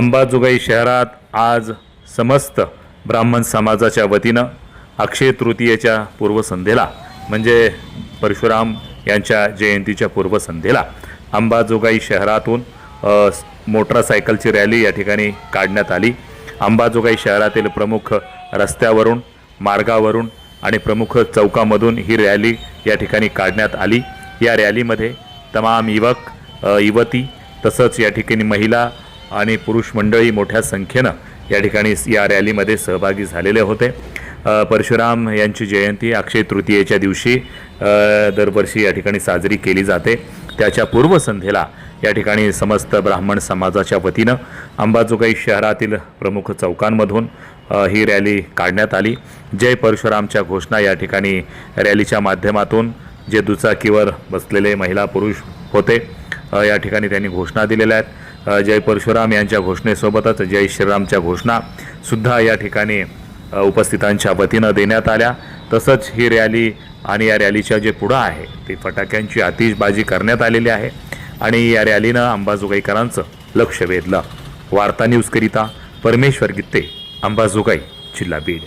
अंबाजोगाई शहरात आज समस्त ब्राह्मण समाजाच्या वतीनं अक्षय तृतीयेच्या पूर्वसंध्येला म्हणजे परशुराम यांच्या जयंतीच्या पूर्वसंध्येला अंबाजोगाई शहरातून मोटरसायकलची रॅली या ठिकाणी काढण्यात आली. अंबाजोगाई शहरातील प्रमुख रस्त्यावरून मार्गावरून आणि प्रमुख चौकामधून ही रॅली या ठिकाणी काढण्यात आली. या रॅलीमध्ये तमाम युवक युवती तसंच या ठिकाणी महिला आणि पुरुष मंडळी मोठ्या संख्येनं या ठिकाणी या रॅलीमध्ये सहभागी झालेले होते. परशुराम यांची जयंती अक्षय तृतीयेच्या दिवशी दरवर्षी या ठिकाणी साजरी केली जाते. त्याच्या पूर्वसंध्येला या ठिकाणी समस्त ब्राह्मण समाजाच्या वतीनं अंबाजोगाई शहरातील प्रमुख चौकांमधून ही रॅली काढण्यात आली. जय परशुरामच्या घोषणा या ठिकाणी रॅलीच्या माध्यमातून जे दुचाकीवर बसलेले महिला पुरुष होते या ठिकाणी त्यांनी घोषणा दिलेल्या आहेत. जय परशुराम यांच्या घोषणेसोबतच जय श्रीरामच्या घोषणा सुद्धा या ठिकाणी उपस्थितांच्या वतीनं देण्यात आल्या. तसंच ही रॅली आणि या रॅलीच्या जे पुढं आहे ते फटाक्यांची आतिषबाजी करण्यात आलेली आहे. आणि या रॅलीनं अंबाजोगाईकरांचं लक्ष वेधलं. वार्ता न्यूजकरिता परमेश्वर गित्ते अंबाजोगाई जिल्हा बीड